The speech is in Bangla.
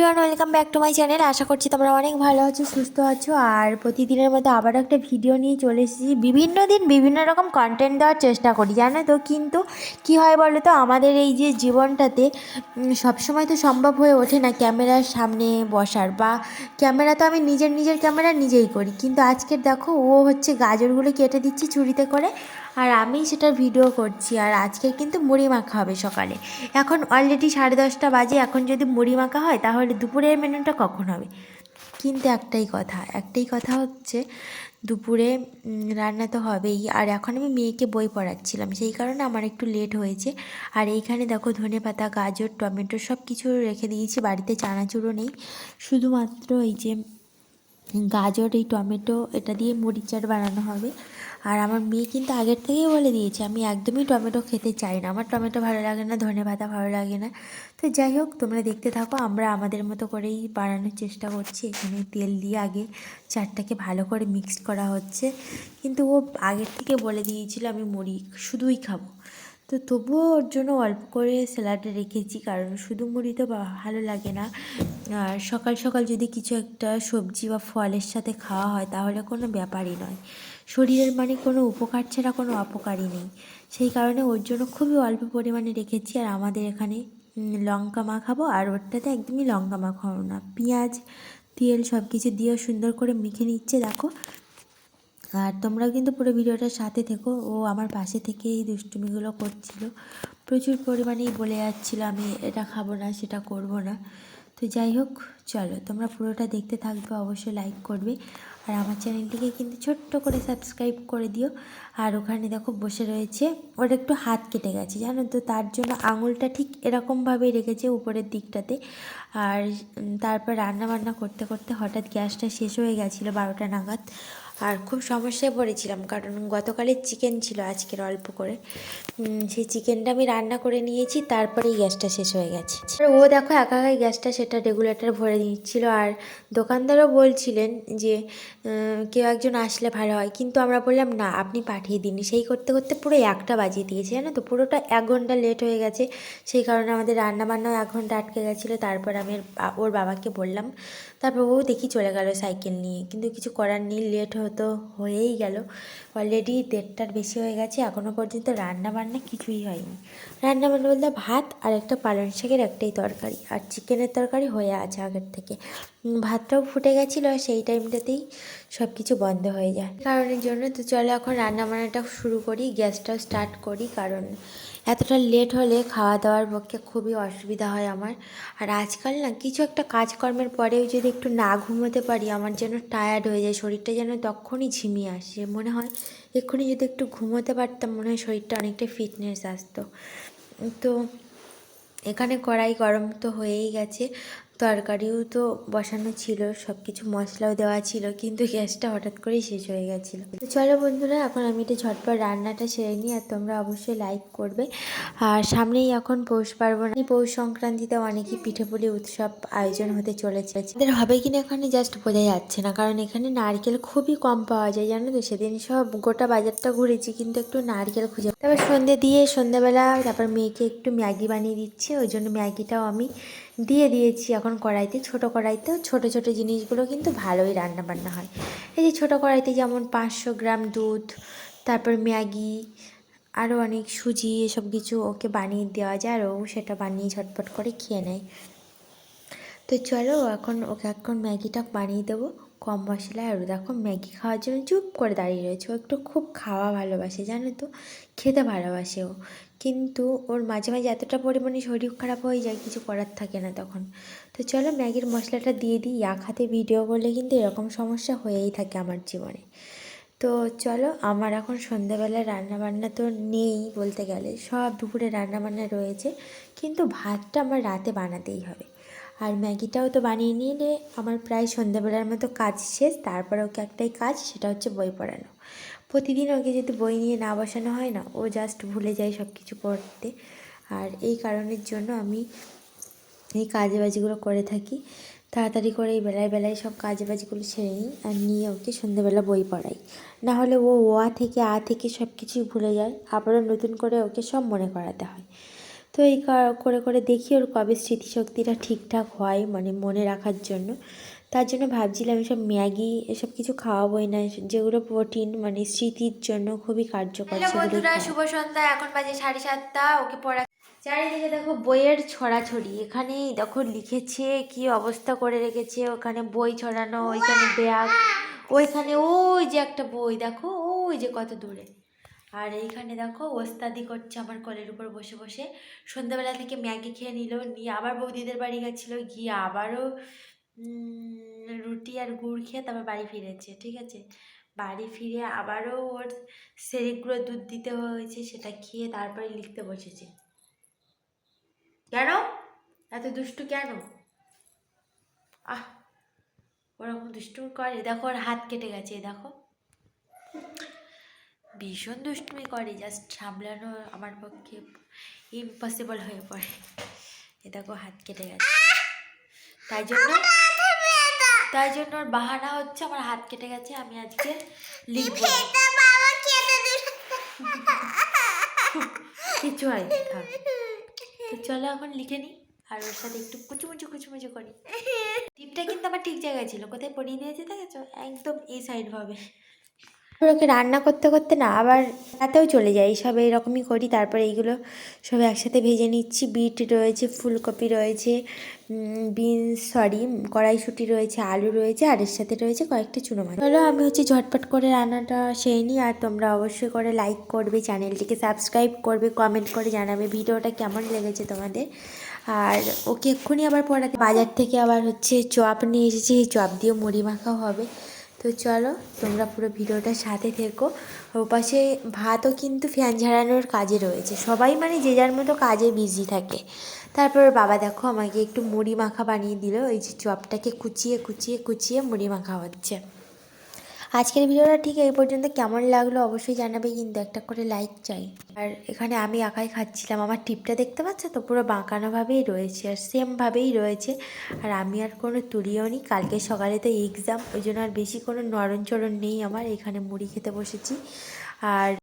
Everyone welcome back to my channel আশা করছি তোমরা অনেক ভালো আছো, সুস্থ আছো। আর প্রতিদিনের মতো আবার একটা ভিডিও নিয়ে চলে এসেছি। বিভিন্ন দিন বিভিন্ন রকম কন্টেন্ট দেওয়ার চেষ্টা করি, জানো তো? কিন্তু কি হয় বলো তো? আমাদের এই যে জীবনটাতে সবসময় তো সম্ভব হয়ে ওঠে না ক্যামেরার সামনে বসার বা ক্যামেরা তো আমি নিজের নিজের ক্যামেরা নিজেই করি। কিন্তু আজকের দেখো, ও হচ্ছে গাজরগুলো কেটে দিচ্ছি ছুরিতে করে। আর আমি সেটার ভিডিও করছি, আর আজকে কিন্তু মুড়ি মাখা হবে সকালে। এখন অলরেডি সাড়ে দশটা বাজে, এখন যদি মুড়ি মাখা হয়, তাহলে দুপুরের মেনুটা কখন হবে? কিন্তু একটাই কথা একটাই কথা হচ্ছে, দুপুরে রান্না তো হবেই, আর এখন আমি মেয়েকে বই পড়াচ্ছিলাম, সেই কারণে আমার একটু লেট হয়েছে। আর এইখানে দেখো ধনে পাতা, গাজর, টমেটো সব কিছু রেখে দিয়েছি, বাড়িতে চানাচুরও নেই। শুধুমাত্র এই যে গাজর, এই টমেটো, এটা দিয়ে মুড়ি চাট বানানো হবে। আর আমার মেয়ে কিন্তু আগের থেকেই বলে দিয়েছে, আমি একদমই টমেটো খেতে চাই না। আমার টমেটো ভালো লাগে না, ধনে পাতা ভালো লাগে না। তো যাই হোক, তোমরা দেখতে থাকো, আমরা আমাদের মতো করেই বানানোর চেষ্টা করছি। এখানে তেল দিয়ে আগে চাটটাকে ভালো করে মিক্সড করা হচ্ছে। কিন্তু ও আগের থেকে বলে দিয়েছিল, আমি মুড়ি শুধুই খাব। তো তবুও ওর জন্য অল্প করে স্যালাড রেখেছি, কারণ শুধু মুড়ি তো ভালো লাগে না। আর সকাল সকাল যদি কিছু একটা সবজি বা ফলের সাথে খাওয়া হয়, তাহলে কোনো ব্যাপারই নয়। শরীরের মানে কোনো উপকার ছাড়া কোনো অপকারই নেই। সেই কারণে ওর জন্য খুবই অল্প পরিমাণে রেখেছি, আর আমাদের এখানে লঙ্কা মাখাবো, আর ওরটাতে একদমই লঙ্কা মাখাবো না। পেঁয়াজ, তেল সব কিছু দিয়েও সুন্দর করে মেখে নিচ্ছে, দেখো। আর তোমরাও কিন্তু পুরো ভিডিওটার সাথে থেকো। ও আমার পাশে থেকে এই দুষ্টুমিগুলো করছিল। প্রচুর পরিমাণেই বলে যাচ্ছিল, আমি এটা খাব না, সেটা করব না। তো যাই হোক চলো, তোমরা পুরোটা দেখতে থাকবে, অবশ্যই লাইক করবে। আর আমার চ্যানেলটিকে কিন্তু ছোট্ট করে সাবস্ক্রাইব করে দিও। আর ওখানে দেখো বসে রয়েছে, ওর একটু হাত কেটে গেছে, জানো তো? তার জন্য আঙুলটা ঠিক এরকমভাবেই রেখেছে উপরের দিকটাতে। আর তারপর রান্না বান্না করতে করতে হঠাৎ গ্যাসটা শেষ হয়ে গেছিল বারোটা নাগাদ। আর খুব সমস্যায় পড়েছিলাম, কারণ গতকালের চিকেন ছিল আজকের অল্প করে। সেই চিকেনটা আমি রান্না করে নিয়েছি, তারপরেই গ্যাসটা শেষ হয়ে গেছে। ও দেখো একা একাই গ্যাসটা সেটা রেগুলেটর ভরে দিচ্ছিল আর দোকানদারও বলছিলেন যে কেউ একজন আসলে ভালো হয়। কিন্তু আমরা বললাম, না, আপনি পাঠিয়ে দিন। সেই করতে করতে পুরো একটা বাজিয়ে দিয়েছে, জানো তো? পুরোটা এক ঘণ্টা লেট হয়ে গেছে। সেই কারণে আমাদের রান্না বান্নাও এক ঘণ্টা আটকে গেছিল। তারপর আমি ওর বাবাকে বললাম। তারপর ও দেখি চলে গেল সাইকেল নিয়ে। কিন্তু কিছু করার নেই লেট হতো, হয়েই গেল। অলরেডি দেড়টার বেশি হয়ে গেছে। এখনও পর্যন্ত রান্না বান্না কিছুই হয়নি। রান্না বান্না বলতে ভাত আর একটা পালং শাকের একটাই তরকারি। আর চিকেনের তরকারি হয়ে আছে আগের থেকে। ভাতটাও ফুটে গেছিল আর সেই টাইমটাতেই সব কিছু বন্ধ হয়ে যায়। কারণের জন্য তো চলো এখন রান্না বান্নাটা শুরু করি, গ্যাসটাও স্টার্ট করি, কারণ এতটা লেট হলে খাওয়া দাওয়ার পক্ষে খুবই অসুবিধা হয় আমার। আর আজকাল না কিছু একটা কাজকর্মের পরেও যদি একটু না ঘুমোতে পারি, আমার যেন টায়ার্ড হয়ে যায়, শরীরটা যেন তখনই ঝিমিয়ে আসে। মনে হয় এক্ষুনি যদি একটু ঘুমোতে পারতাম, মনে হয় শরীরটা অনেকটা ফিটনেস আসতো। তো এখানে কড়াই গরম তো হয়েই গেছে। তরকারিও তো বসানো ছিল সব কিছু মশলাও দেওয়া ছিল, কিন্তু গ্যাসটা হঠাৎ করেই শেষ হয়ে গেছিল। তো চলো বন্ধুরা, এখন আমি এটা ঝটপট রান্নাটা সেরে নিই, আর তোমরা অবশ্যই লাইক করবে। আর সামনেই এখন পৌষ পার্বণ। পৌষ সংক্রান্তিতে অনেকই পিঠেপুলি উৎসব আয়োজন হতে চলেছে। এদের হবে কিনা এখানে জাস্ট বোঝা যাচ্ছে না, কারণ এখানে নারকেল খুবই কম পাওয়া যায়, জানো তো? সেদিন সব গোটা বাজারটা ঘুরেছি, কিন্তু একটু নারকেল খুঁজে তারপর সন্ধে দিয়ে সন্ধ্যেবেলা তারপর মেয়েকে একটু ম্যাগি বানিয়ে দিচ্ছি, ওই জন্য ম্যাগিটাও আমি দিয়ে দিয়েছি। এখন কড়াইতে, ছোট কড়াইতে ছোট ছোট জিনিসগুলো কিন্তু ভালোই রান্না বান্না হয়। এই যে ছোটো কড়াইতে যেমন পাঁচশো গ্রাম দুধ, তারপর ম্যাগি আরও অনেক সুজি এসব কিছু ওকে বানিয়ে দেওয়া যায় আর ও সেটা বানিয়ে ঝটপট করে খেয়ে নেয়। তো চলো এখন ওকে এখন ম্যাগিটা বানিয়ে দেবো। কম মশলা আর দেখো ম্যাগি খাওয়ার জন্য চুপ করে দাঁড়িয়ে রয়েছে। ও একটু খুব খাওয়া ভালোবাসে, জানো তো? খেতে ভালোবাসে ও। কিন্তু ওর মাঝে মাঝে এতটা পরিমাণে শরীর খারাপ হয়ে যায়, কিছু করার থাকে না তখন। তো চলো ম্যাগির মশলাটা দিয়ে দিই। এক হাতে ভিডিও করলে কিন্তু এরকম সমস্যা হয়েই থাকে আমার জীবনে। তো চলো, আমার এখন সন্ধ্যাবেলায় রান্নাবান্না তো নেই বলতে গেলে। সব দুপুরে রান্নাবান্না রয়েছে। কিন্তু ভাতটা আমার রাতে বানাতেই হবে। আর ম্যাগিটাও তো বানিয়ে নিলে আমার প্রায় সন্ধ্যাবেলার মতো কাজ শেষ, তারপর ওকে একটাই কাজ, সেটা হচ্ছে বই পড়ানো। প্রতিদিন ওকে যদি বই নিয়ে না বসানো হয় না, ও জাস্ট ভুলে যায় সব কিছু পড়তে। আর এই কারণের জন্য আমি এই কাজে বাজিগুলো করে থাকি। তাড়াতাড়ি করে এই বেলায় বেলায় সব কাজে বাজিগুলো ছেড়ে নিই আর নিয়ে ওকে সন্ধ্যেবেলা বই পড়াই। না হলে ও ওয়া থেকে আ থেকে সব কিছুই ভুলে যায়। আবারও নতুন করে ওকে সব মনে করাতে হয়। তো এই করে করে দেখি ওর কবে স্মৃতিশক্তিটা ঠিকঠাক হয় মানে মনে রাখার জন্য। তার জন্য ভাবছিলাম এসব ম্যাগি এসব কিছু খাওয়াবোই না যেগুলো প্রোটিন মানে স্মৃতির জন্য খুবই কার্যকর বন্ধুরা শুভ সন্ধ্যা এখন বাজে সাড়ে সাতটা ওকে পড়া চারিদিকে দেখো বইয়ের ছড়াছড়ি এখানে দেখো লিখেছে কি অবস্থা করে রেখেছে ওখানে বই ছড়ানো ওইখানে ব্যাগ ওইখানে ওই যে একটা বই দেখো ওই যে কত দূরে। আর এইখানে দেখো ওস্তাদি করছে আমার কলের উপর বসে বসে। সন্ধ্যাবেলা থেকে ম্যাগি খেয়ে নিল, নিয়ে আবার বৌদিদের বাড়ি গেছিল, গিয়ে আবারও রুটি আর গুড় খেয়ে তারপর বাড়ি ফিরেছে, ঠিক আছে? বাড়ি ফিরে আবারও ওর সেরিকগুলো দুধ দিতে হয়েছে, সেটা খেয়ে তারপরে লিখতে বসেছে। কেন? এত দুষ্টু কেন? আহ, ওরকম দুষ্টু করে। দেখো ওর হাত কেটে গেছে, দেখো। ভীষণ দুষ্টুমি করে জাস্ট সামলানো আমার পক্ষে ইম্পসিবল হয়ে পড়ে। এ দেখো হাত কেটে গেছে। তাই জন্য তাই জন্য ওর বাহানা হচ্ছে আমার হাত কেটে গেছে আমি আজকে লিখব। কিছু হয় তো চলো এখন লিখে নিই আর ওর সাথে একটু কুচুমুচু কুচুমুচু করি। টিপটা কিন্তু আমার ঠিক জায়গায় ছিল কোথায় পরিয়ে দিয়েছে দেখেছ? একদম এই সাইড ভাবে। ওকে রান্না করতে করতে না, আবার রাতেও চলে যাই সব এরকমই করি। তারপরে এইগুলো সব একসাথে ভেজে নিচ্ছি। বিট রয়েছে, ফুলকপি রয়েছে বিনস, সরি, কড়াইশুঁটি রয়েছে, আলু রয়েছে, আর এর সাথে রয়েছে কয়েকটা চুনো মাছ। চলো, আমি হচ্ছে ঝটপট করে রান্নাটা সেই নিই। আর তোমরা অবশ্যই করে লাইক করবে, চ্যানেলটিকে সাবস্ক্রাইব করবে কমেন্ট করে জানাবে ভিডিওটা কেমন লেগেছে তোমাদের। আর ওকে এক্ষুনি আবার পড়াতে বাজার থেকে আবার হচ্ছে চপ নিয়ে এসেছি। এই চপ দিয়ে মুড়ি মাখাও হবে। তো চলো, তোমরা পুরো ভিডিওটার সাথে থেকো। ওপাশে ভাতও কিন্তু ফ্যান ঝাড়ানোর কাজে রয়েছে। সবাই মানে যে যার মতো কাজে বিজি থাকে। তারপর বাবা দেখো আমাকে একটু মুড়ি মাখা বানিয়ে দিল। ওই যে চপটাকে কুচিয়ে কুচিয়ে কুচিয়ে মুড়ি মাখা হচ্ছে। আজকের ভিডিওটা ঠিক এই পর্যন্ত। কেমন লাগল অবশ্যই জানাবে। কিন্তু একটা করে লাইক চাই। আর এখানে আমি একাই খাচ্ছিলাম। আমার টিপটা দেখতে পাচ্ছ তো? পুরো বাঁকানোভাবেই রয়েছে আর সেমভাবেই রয়েছে। আর আমি আর কোনো তুলিও নি। কালকে সকালে তো এক্সাম ওই জন্য আর বেশি কোনো নরণ চরণ নেই আমার। এখানে মুড়ি খেতে বসেছি। আর